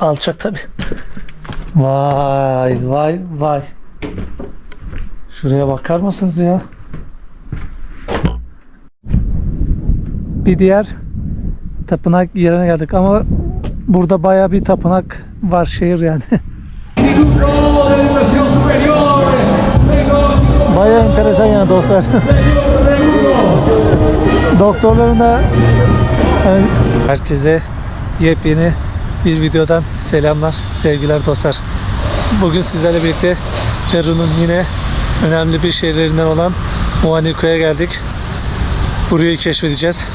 Alçak tabi. Vay vay vay. Şuraya bakar mısınız ya? Bir diğer tapınak yerine geldik ama burada baya bir tapınak var şehir yani. Baya enteresan yani dostlar. Doktorların da yani herkese yepyeni bir videodan selamlar, sevgiler dostlar. Bugün sizlerle birlikte Peru'nun yine önemli bir şehirlerinden olan Huánuco'ya geldik. Burayı keşfedeceğiz.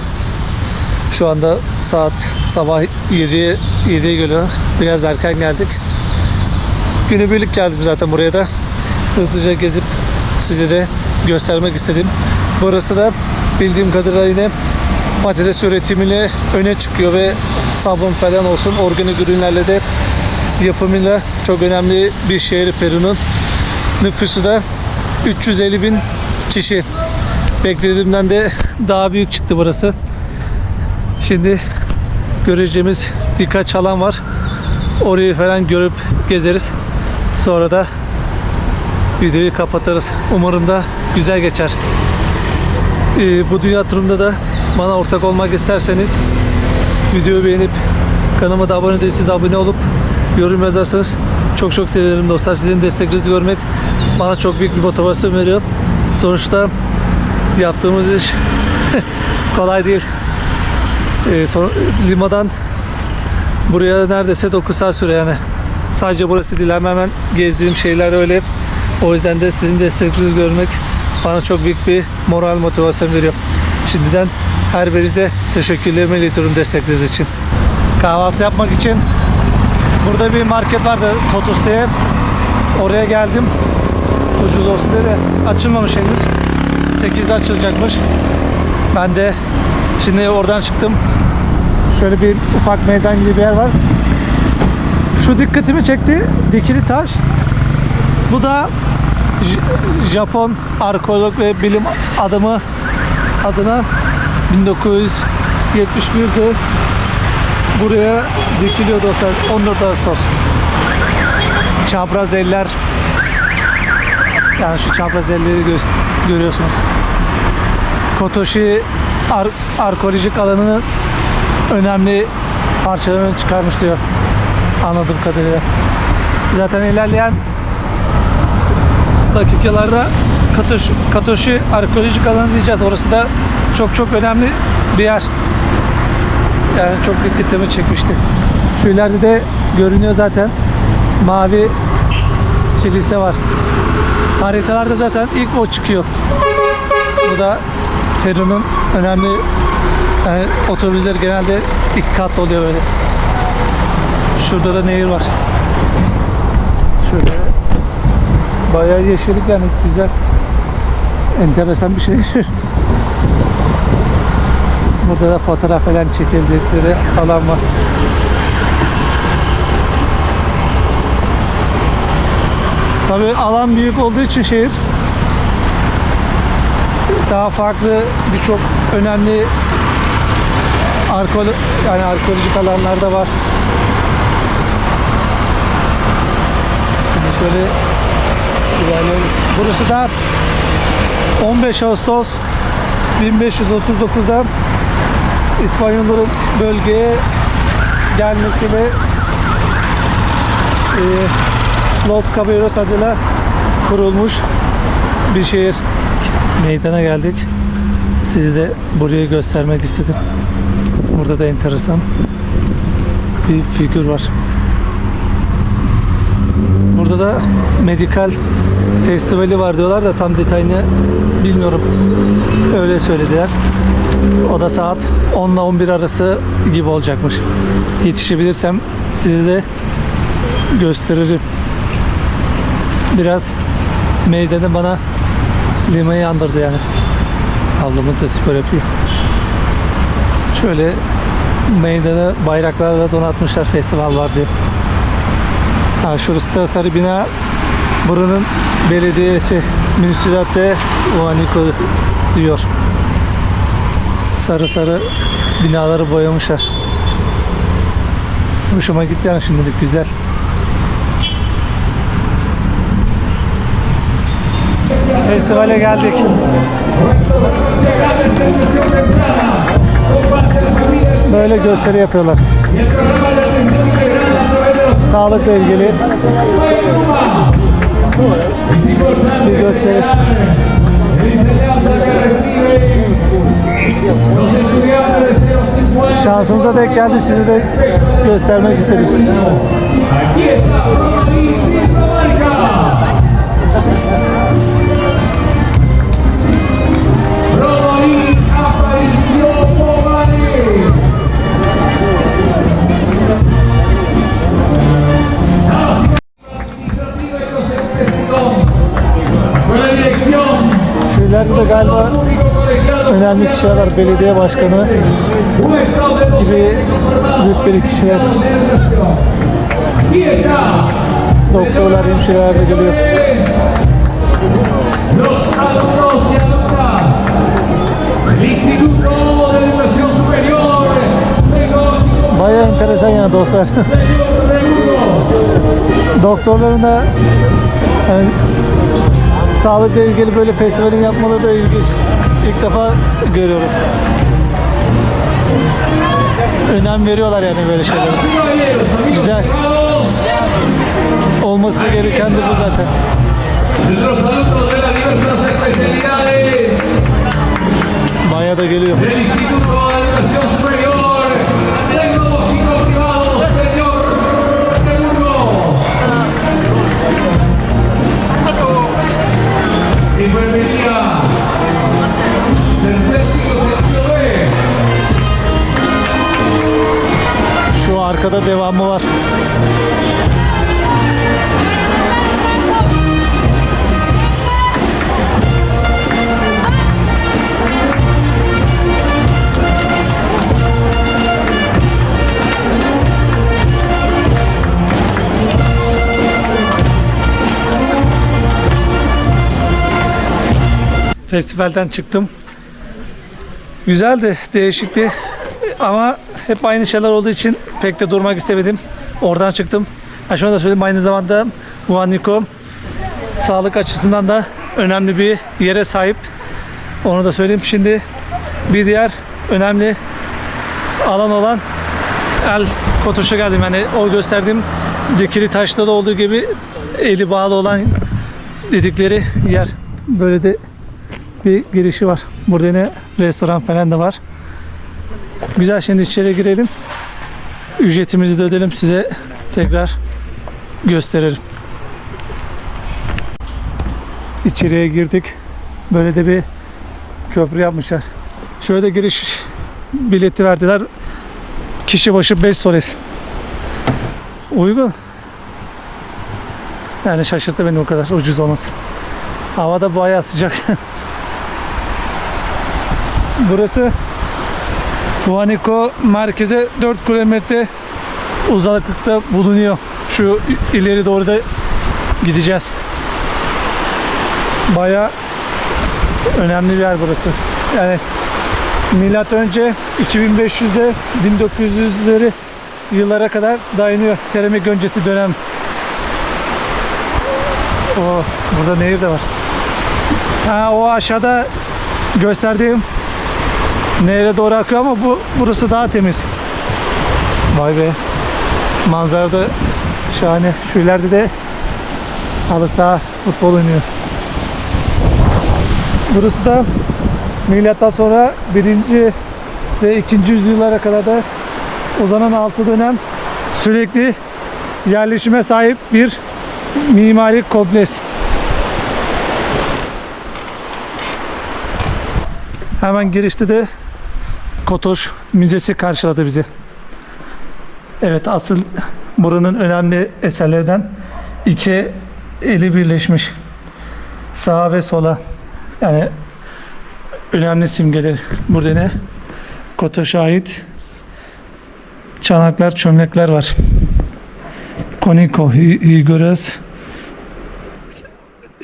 Şu anda saat sabah 7'ye 7'ye geliyor. Biraz erken geldik. Günübirlik geldim zaten buraya da. Hızlıca gezip size de göstermek istedim. Burası da bildiğim kadarıyla yine patates üretimiyle öne çıkıyor ve sabun falan olsun organik ürünlerle de yapımıyla çok önemli bir şehir Peru'nun. Nüfusu da 350 bin kişi. Beklediğimden de daha büyük çıktı burası. Şimdi göreceğimiz birkaç alan var. Orayı falan görüp gezeriz. Sonra da videoyu kapatırız. Umarım da güzel geçer. Ee, bu dünya turumda da bana ortak olmak isterseniz videoyu beğenip kanalıma da abone değilseniz abone olup yorum yazarsanız çok çok sevinirim dostlar. Sizin desteklerinizi görmek bana çok büyük bir motivasyon veriyor. Sonuçta yaptığımız iş kolay değil. Ee, son, limadan buraya neredeyse 9 saat süre yani. Sadece burası değil hemen hemen gezdiğim şeyler öyle. O yüzden de sizin desteklerinizi görmek bana çok büyük bir moral motivasyon veriyor. Şimdiden her birinize teşekkürlerimi iletiyorum destekleriniz için. Kahvaltı yapmak için burada bir market vardı Totus diye. Oraya geldim. Ucuz olsun diye de açılmamış henüz. 8'de açılacakmış. Ben de şimdi oradan çıktım. Şöyle bir ufak meydan gibi bir yer var. Şu dikkatimi çekti. Dikili taş. Bu da J- Japon arkeolog ve bilim adamı adına 1971'de buraya dikiliyor dostlar 14 Ağustos. Çapraz eller. Yani şu çapraz elleri gö- görüyorsunuz. Kotoshi ar- arkeolojik alanının önemli parçalarını çıkarmış diyor anladığım kadarıyla. Zaten ilerleyen dakikalarda Katoşi, Katoşi arkeolojik alanı diyeceğiz. Orası da çok çok önemli bir yer. Yani çok dikkatimi çekmişti. Şu ileride de görünüyor zaten. Mavi kilise var. Haritalarda zaten ilk o çıkıyor. Bu da Peru'nun önemli yani otobüsler genelde ilk katlı oluyor böyle. Şurada da nehir var. Şöyle Bayağı yeşillik yani güzel. Enteresan bir şey. Burada da fotoğraf falan çekildikleri alan var. Tabii alan büyük olduğu için şehir daha farklı birçok önemli arkeolo yani arkeolojik alanlar da var. Şimdi şöyle ilerliyoruz. Burası da 15 Ağustos 1539'da İspanyolların bölgeye gelmesiyle e, Los Caballeros adıyla kurulmuş bir şehir. Meydana geldik. Sizi de buraya göstermek istedim. Burada da enteresan bir figür var. Burada da medikal festivali var diyorlar da tam detayını bilmiyorum. Öyle söylediler. O da saat 10 ile 11 arası gibi olacakmış. Yetişebilirsem size de gösteririm. Biraz meydanı bana limayı andırdı yani. Ablamız da spor yapıyor. Şöyle meydanı bayraklarla donatmışlar festival var diye. Ha, şurası da sarı bina. Buranın belediyesi de Huánuco diyor. Sarı sarı binaları boyamışlar. Hoşuma gitti yani şimdilik güzel. Festivale geldik. Böyle gösteri yapıyorlar. Sağlıkla ilgili bir gösteri. Los estudiantes de 050 Şansımıza denk geldi size de göstermek istedim. Kişiler. Belediye başkanı gibi rütbeli kişiler, doktorlar, hemşireler de geliyor. Los alumnos y alumnas del Instituto de Educación Superior Tecnológico Baya enteresan yani dostlar. Doktorların da yani, sağlıkla ilgili böyle festivalin yapmaları da ilginç. İlk defa görüyorum. Önem veriyorlar yani böyle şeylere. Y Güzel. Olması gereken de bu zaten. Baya da geliyor. Instituto arkada devamı var. Festivalden çıktım. Güzeldi, değişikti. Ama hep aynı şeyler olduğu için pek de durmak istemedim. Oradan çıktım. Ha şunu da söyleyeyim aynı zamanda Juanico sağlık açısından da önemli bir yere sahip. Onu da söyleyeyim. Şimdi bir diğer önemli alan olan El Kotuş'a geldim. Yani o gösterdiğim dikili taşta da olduğu gibi eli bağlı olan dedikleri yer. Böyle de bir girişi var. Burada yine restoran falan da var. Güzel şimdi içeri girelim. Ücretimizi de ödeyelim size tekrar gösteririm. İçeriye girdik. Böyle de bir köprü yapmışlar. Şöyle de giriş bileti verdiler. Kişi başı 5 soles. Uygun. Yani şaşırttı beni o kadar ucuz olması. Havada bayağı sıcak. Burası Huanico merkeze 4 kilometre uzaklıkta bulunuyor. Şu ileri doğru da gideceğiz. Baya önemli bir yer burası. Yani milat önce 2500'de 1900'leri yıllara kadar dayanıyor. Seramik öncesi dönem. O burada nehir de var. Ha o aşağıda gösterdiğim Nehre doğru akıyor ama bu burası daha temiz. Vay be. Manzara da şahane. Şu ileride de halı saha futbol oynuyor. Burası da milattan sonra 1. ve 2. yüzyıllara kadar da uzanan altı dönem sürekli yerleşime sahip bir mimari kompleks. Hemen girişte de Kotoş Müzesi karşıladı bizi. Evet asıl buranın önemli eserlerden iki eli birleşmiş. Sağa ve sola. Yani önemli simgeler. Burada ne? Kotoş'a ait çanaklar, çömlekler var. Koniko Higoras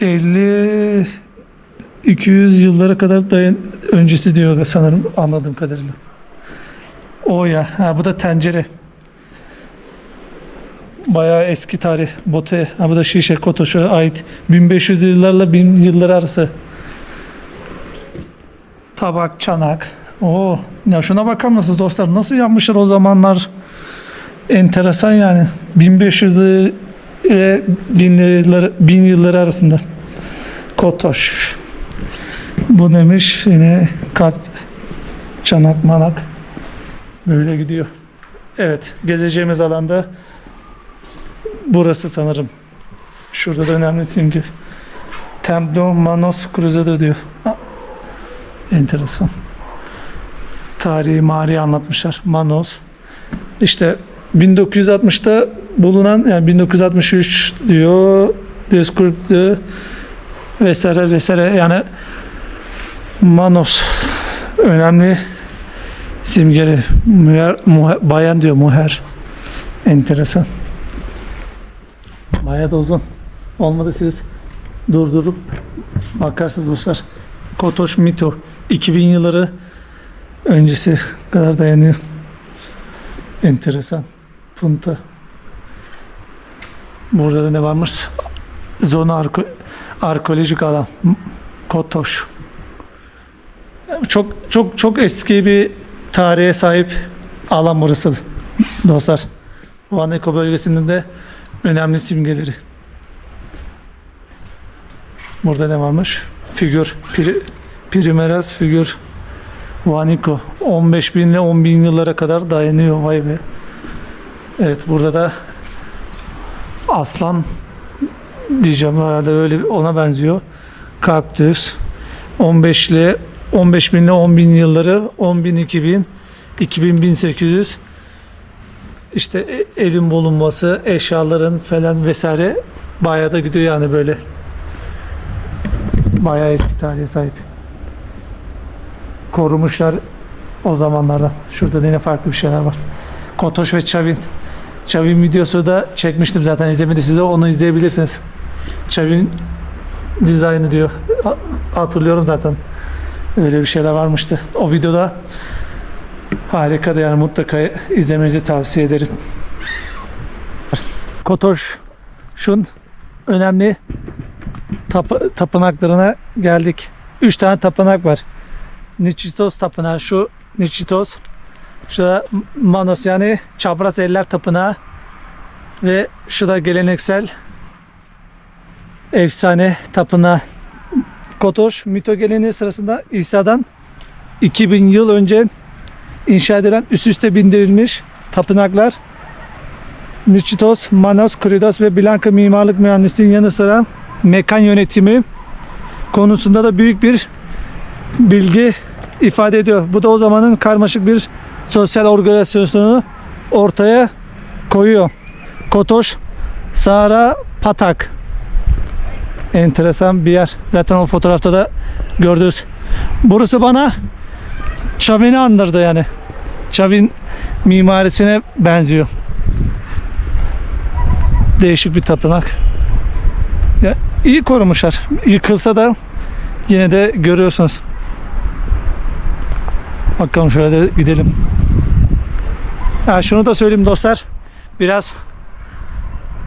50 200 yıllara kadar dayan öncesi diyor sanırım anladığım kadarıyla. O ya. Ha, bu da tencere. Bayağı eski tarih. Bote, ha bu da Şişe Kotoş'a ait 1500 yıllarla 1000 yıllar arası. Tabak, çanak. Oo, ya şuna bakar mısınız dostlar? Nasıl yapmışlar o zamanlar? Enteresan yani. 1500 ile 1000 yıllar, 1000 yılları arasında. Kotoş. Bu neymiş? Yine kalp, çanak, manak. Böyle gidiyor. Evet, gezeceğimiz alanda burası sanırım. Şurada da önemli simge. Templo Manos Cruzado diyor. Ha, Enteresan. Tarihi mari anlatmışlar. Manos. İşte 1960'ta bulunan yani 1963 diyor Descript'te vesaire vesaire yani Manos önemli simgeli müher, muhe- bayan diyor muher. Enteresan. Bayağı da uzun. Olmadı siz durdurup bakarsınız dostlar Kotoş Mito 2000 yılları öncesi kadar dayanıyor. Enteresan. Punta. Burada da ne varmış? Zona arko, arkeolojik alan. Kotoş çok çok çok eski bir tarihe sahip alan burası dostlar. Van Eko bölgesinin de önemli simgeleri. Burada ne varmış? Figür, pri, primeras figür Vaniko 15 bin ile 10 bin yıllara kadar dayanıyor vay be. Evet burada da aslan diyeceğim herhalde öyle ona benziyor. Kaktüs 15 ile 15 bin ile 10 bin yılları 10 bin 2000 2000 1800 işte e- evin bulunması eşyaların falan vesaire bayağı da gidiyor yani böyle. Bayağı eski tarihe sahip. Korumuşlar o zamanlardan. Şurada da yine farklı bir şeyler var. Kotoş ve Çavin. Çavin videosu da çekmiştim zaten. İzlemedi size onu izleyebilirsiniz. Çavin dizaynı diyor. Ha- hatırlıyorum zaten Öyle bir şeyler varmıştı. O videoda harika da yani mutlaka izlemenizi tavsiye ederim. Kotoş şun önemli tapı- tapınaklarına geldik. Üç tane tapınak var. Nichitos tapınağı şu Nichitos. Şurada Manos yani çapraz eller tapınağı ve şu da geleneksel efsane tapınağı Kotoş mito sırasında İsa'dan 2000 yıl önce inşa edilen üst üste bindirilmiş tapınaklar Nichitos, Manos, Kridos ve Blanka mimarlık mühendisliğinin yanı sıra mekan yönetimi konusunda da büyük bir bilgi ifade ediyor. Bu da o zamanın karmaşık bir sosyal organizasyonunu ortaya koyuyor. Kotoş, Sahara, Patak enteresan bir yer. Zaten o fotoğrafta da gördünüz. Burası bana Çavin'i andırdı yani. Çavin mimarisine benziyor. Değişik bir tapınak. Ya, iyi korumuşlar. Yıkılsa da yine de görüyorsunuz. Bakalım şöyle de gidelim. Ya şunu da söyleyeyim dostlar. Biraz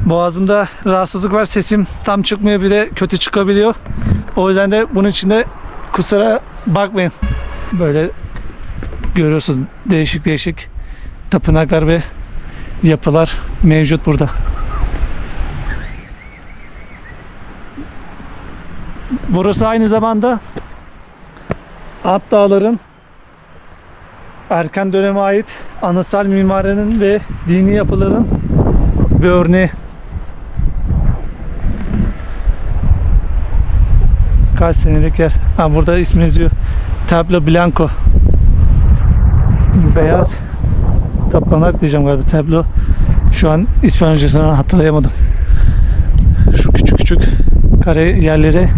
Boğazımda rahatsızlık var. Sesim tam çıkmıyor bir de kötü çıkabiliyor. O yüzden de bunun için de kusura bakmayın. Böyle görüyorsunuz değişik değişik tapınaklar ve yapılar mevcut burada. Burası aynı zamanda At Dağların erken döneme ait anıtsal mimarinin ve dini yapıların bir örneği. Kaç senelik yer. Ha burada ismi yazıyor. Tablo Blanco. Beyaz tapınak diyeceğim galiba. Tablo. Şu an İspanyolcasını hatırlayamadım. Şu küçük küçük kare yerleri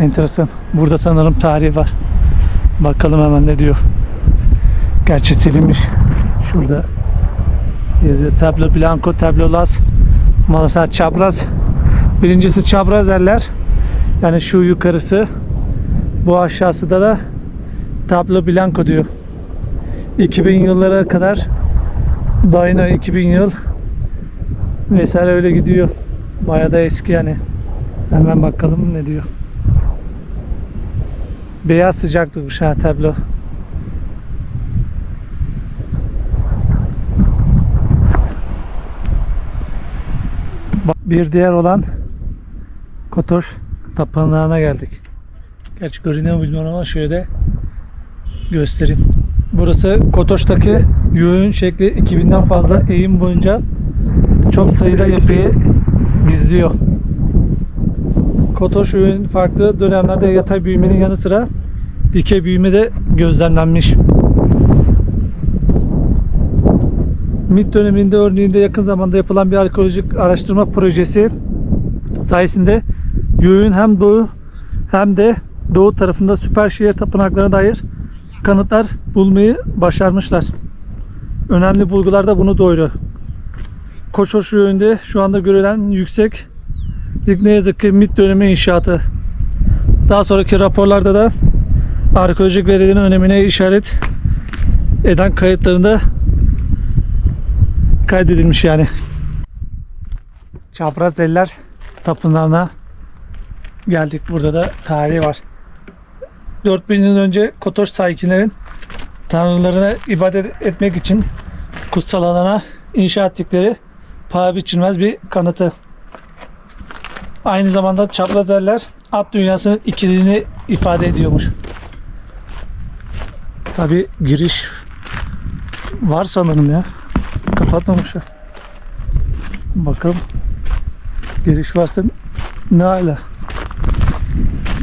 enteresan. Burada sanırım tarihi var. Bakalım hemen ne diyor. Gerçi silinmiş. Şurada yazıyor. Tablo Blanco, Tablo Las. Malasa çapraz. Birincisi çapraz derler. Yani şu yukarısı. Bu aşağısı da da Tablo Blanco diyor. 2000 yıllara kadar dayanıyor. 2000 yıl vesaire öyle gidiyor. Bayağı da eski yani. Hemen bakalım ne diyor. Beyaz sıcaklıkmış ha tablo. Bir diğer olan Kotoş Tapınağı'na geldik. Gerçi görünüyor bilmiyorum ama şöyle de göstereyim. Burası Kotoş'taki yoğun şekli 2000'den fazla eğim boyunca çok sayıda yapıyı gizliyor. Kotoş öğün farklı dönemlerde yatay büyümenin yanı sıra dikey büyüme de gözlemlenmiş. MIT döneminde örneğinde yakın zamanda yapılan bir arkeolojik araştırma projesi sayesinde Göğün hem doğu hem de doğu tarafında süper şehir tapınaklarına dair kanıtlar bulmayı başarmışlar. Önemli bulgular da bunu doyuruyor. Koçoş yönünde şu anda görülen yüksek ne yazık ki MIT dönemi inşaatı. Daha sonraki raporlarda da arkeolojik verilerin önemine işaret eden kayıtlarında kaydedilmiş yani. Çapraz Eller Tapınağı'na geldik. Burada da tarihi var. 4000 yıl önce Kotoş sakinlerin tanrılarına ibadet etmek için kutsal alana inşa ettikleri paha biçilmez bir kanıtı. Aynı zamanda çapraz eller at dünyasının ikiliğini ifade ediyormuş. Tabi giriş var sanırım ya. Kapatmamışlar. Bakalım. Giriş varsa ne hala.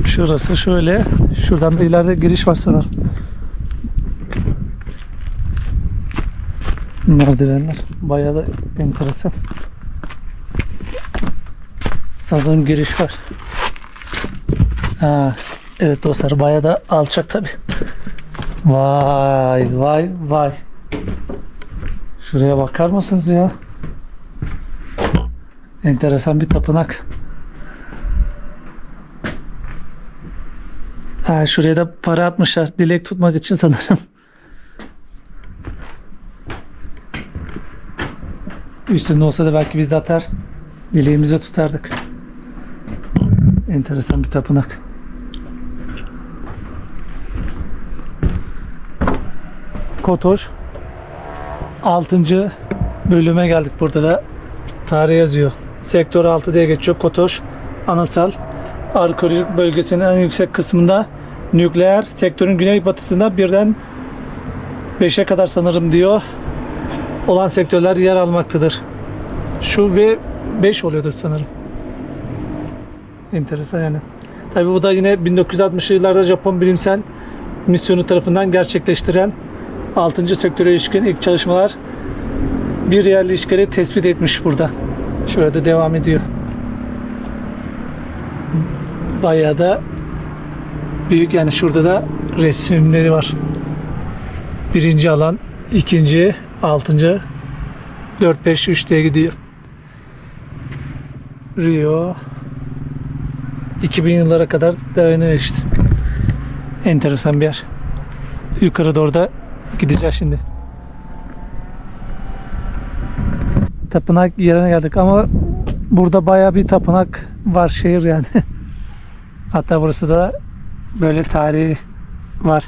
Şurası şöyle. Şuradan da ileride giriş var sanırım. Merdivenler. Bayağı da enteresan. Sanırım giriş var. Ha, evet dostlar bayağı da alçak tabi. Vay vay vay. Şuraya bakar mısınız ya? Enteresan bir tapınak. Ha, şuraya da para atmışlar. Dilek tutmak için sanırım. Üstünde olsa da belki biz de atar. Dileğimizi tutardık. Enteresan bir tapınak. Kotoş 6. bölüme geldik. Burada da tarih yazıyor. Sektör 6 diye geçiyor. Kotoş anıtsal arkeolojik bölgesinin en yüksek kısmında nükleer sektörün güneybatısında birden 5'e kadar sanırım diyor olan sektörler yer almaktadır. Şu ve 5 oluyordur sanırım. Enteresan yani. Tabi bu da yine 1960'lı yıllarda Japon bilimsel misyonu tarafından gerçekleştiren 6. sektöre ilişkin ilk çalışmalar bir yerli işgali tespit etmiş burada. Şöyle de devam ediyor. Bayağı da büyük yani şurada da resimleri var. Birinci alan, ikinci, altıncı, 4, 5, 3 diye gidiyor. Rio 2000 yıllara kadar dayanıyor işte. Enteresan bir yer. Yukarı doğru da gideceğiz şimdi. Tapınak yerine geldik ama burada baya bir tapınak var şehir yani. Hatta burası da böyle tarihi var.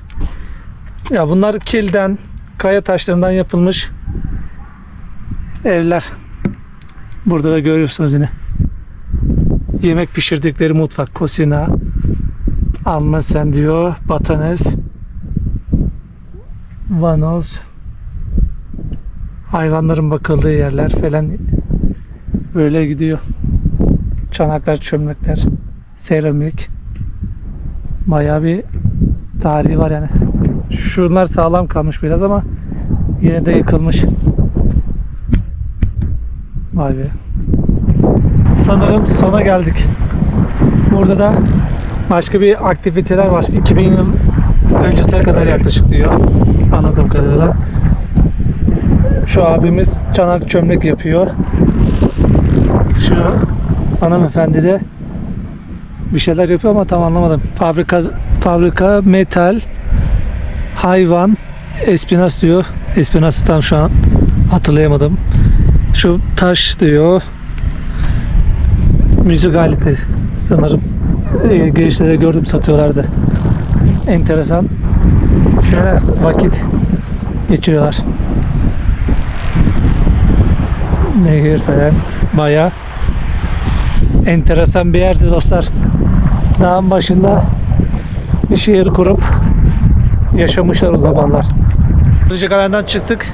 Ya bunlar kilden, kaya taşlarından yapılmış evler. Burada da görüyorsunuz yine. Yemek pişirdikleri mutfak, kusina. Almasen diyor, batanes. Vanoz. Hayvanların bakıldığı yerler falan böyle gidiyor. Çanaklar, çömlekler, seramik. Bayağı bir tarihi var yani. Şunlar sağlam kalmış biraz ama yine de yıkılmış. Vay be. Sanırım sona geldik. Burada da başka bir aktiviteler var. 2000 yıl öncesine kadar yaklaşık diyor. Anladığım kadarıyla. Şu abimiz çanak çömlek yapıyor. Şu hanımefendi de bir şeyler yapıyor ama tam anlamadım. Fabrika fabrika metal hayvan espinas diyor. Espinası tam şu an hatırlayamadım. Şu taş diyor. Müzik aleti sanırım. Ee, girişte de gördüm satıyorlardı. Enteresan şeyler vakit geçiriyorlar. Nehir falan bayağı enteresan bir yerdi dostlar. Dağın başında bir şehir kurup yaşamışlar o zamanlar. Kılıcıkalen'den çıktık.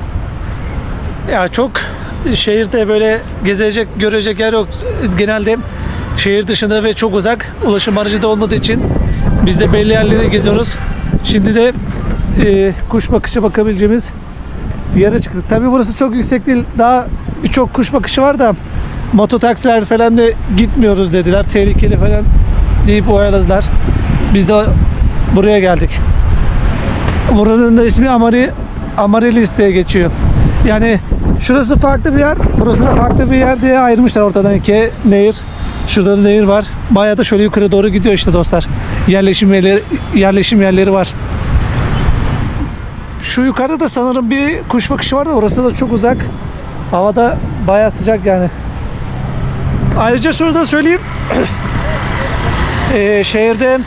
Ya çok şehirde böyle gezecek, görecek yer yok. Genelde şehir dışında ve çok uzak ulaşım aracı da olmadığı için biz de belli yerleri geziyoruz. Şimdi de e, kuş bakışı bakabileceğimiz yere çıktık. Tabii burası çok yüksek değil. Daha birçok kuş bakışı var da mototaksiler falan da gitmiyoruz dediler. Tehlikeli falan deyip oyaladılar. Biz de buraya geldik. Buranın da ismi Amari Amarilis diye geçiyor. Yani şurası farklı bir yer, burası da farklı bir yer diye ayırmışlar ortadan iki nehir. Şurada da nehir var. Bayağı da şöyle yukarı doğru gidiyor işte dostlar. Yerleşim yerleri, yerleşim yerleri var. Şu yukarıda da sanırım bir kuş bakışı var da orası da çok uzak. Havada bayağı sıcak yani. Ayrıca şunu da söyleyeyim. Ee, şehirde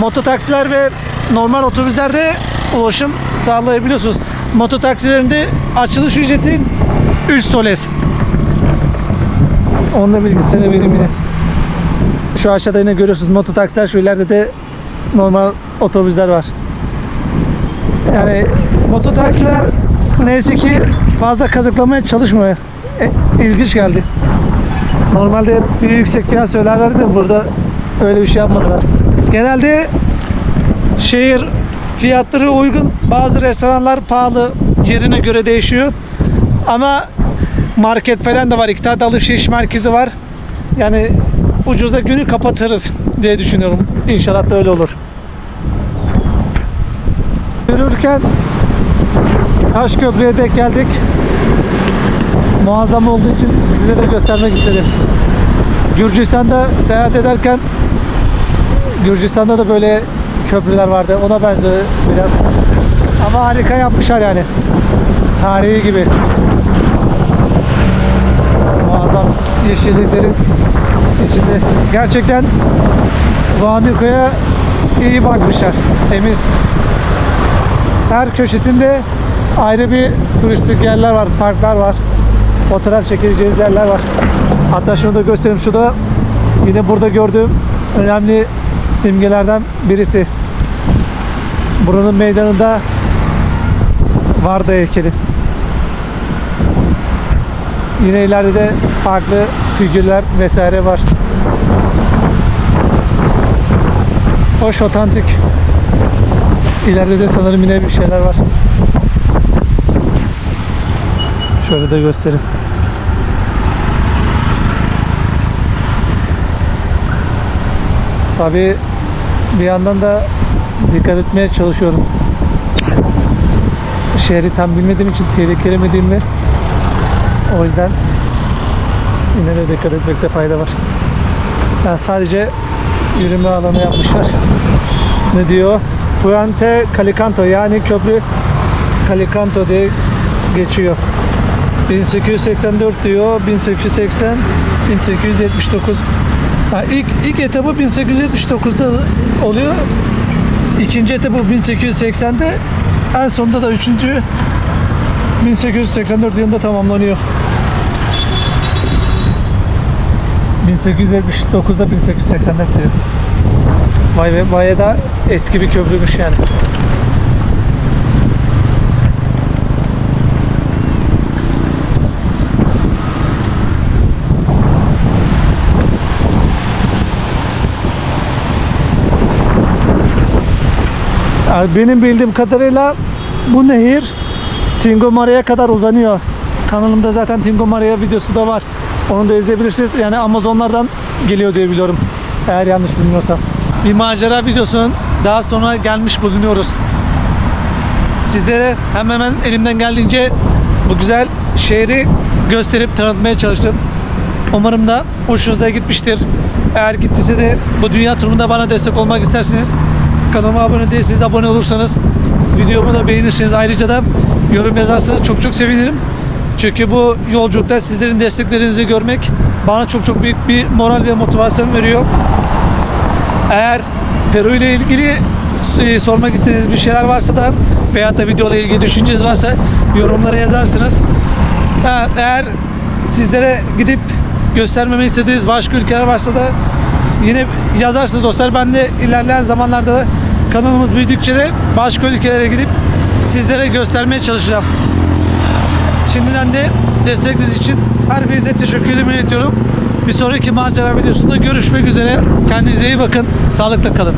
mototaksiler ve normal otobüslerde ulaşım sağlayabiliyorsunuz. Mototaksilerinde açılış ücreti 3 soles. Onun da bilgisini vereyim yine. Şu aşağıda yine görüyorsunuz mototaksiler şu ileride de normal otobüsler var. Yani mototaksiler neyse ki fazla kazıklamaya çalışmıyor. E, ilginç geldi. Normalde bir yüksek fiyat söylerlerdi de burada öyle bir şey yapmadılar. Genelde şehir fiyatları uygun. Bazı restoranlar pahalı. Yerine göre değişiyor. Ama market falan da var. İki tane alışveriş merkezi var. Yani ucuza günü kapatırız diye düşünüyorum. İnşallah da öyle olur. Yürürken Taş Köprü'ye denk geldik. Muazzam olduğu için size de göstermek istedim. Gürcistan'da seyahat ederken Gürcistan'da da böyle köprüler vardı. Ona benziyor biraz. Ama harika yapmışlar yani. Tarihi gibi. Muazzam yeşilliklerin içinde. Gerçekten Vaniko'ya iyi bakmışlar. Temiz. Her köşesinde ayrı bir turistik yerler var, parklar var. Fotoğraf çekileceğiniz yerler var. Hatta şunu da göstereyim. Şu da yine burada gördüğüm önemli simgelerden birisi. Buranın meydanında Varda heykeli. Yine ileride de farklı figürler vesaire var. Hoş otantik. İleride de sanırım yine bir şeyler var. Şöyle de göstereyim. Tabii bir yandan da dikkat etmeye çalışıyorum. Şehri tam bilmediğim için tehlikeli mi değil mi? O yüzden yine de dikkat etmekte fayda var. Yani sadece yürüme alanı yapmışlar. Ne diyor? Puente Calicanto yani köprü Calicanto diye geçiyor. 1884 diyor. 1880 1879 Ha, ilk, ilk etabı 1879'da oluyor. İkinci etabı 1880'de. En sonunda da üçüncü 1884 yılında tamamlanıyor. 1879'da 1884 diyor. Vay be bayağı da eski bir köprümüş yani. Yani benim bildiğim kadarıyla bu nehir Tingomara'ya kadar uzanıyor. Kanalımda zaten Tingomara'ya videosu da var. Onu da izleyebilirsiniz. Yani Amazonlardan geliyor diye biliyorum. Eğer yanlış bilmiyorsam. Bir macera videosunun daha sonra gelmiş bulunuyoruz. Sizlere hemen hemen elimden geldiğince bu güzel şehri gösterip tanıtmaya çalıştım. Umarım da hoşunuza gitmiştir. Eğer gittiyse de bu dünya turunda bana destek olmak isterseniz kanalıma abone değilseniz abone olursanız videomu da beğenirseniz ayrıca da yorum yazarsanız çok çok sevinirim. Çünkü bu yolculukta sizlerin desteklerinizi görmek bana çok çok büyük bir moral ve motivasyon veriyor. Eğer Peru ile ilgili e, sormak istediğiniz bir şeyler varsa da veyahut da video ilgili düşünceniz varsa yorumlara yazarsınız. Eğer sizlere gidip göstermemi istediğiniz başka ülkeler varsa da yine yazarsınız dostlar. Ben de ilerleyen zamanlarda da kanalımız büyüdükçe de başka ülkelere gidip sizlere göstermeye çalışacağım. Şimdiden de destekleriniz için her birinize teşekkür ediyorum. Bir sonraki macera videosunda görüşmek üzere. Kendinize iyi bakın. Sağlıkla kalın.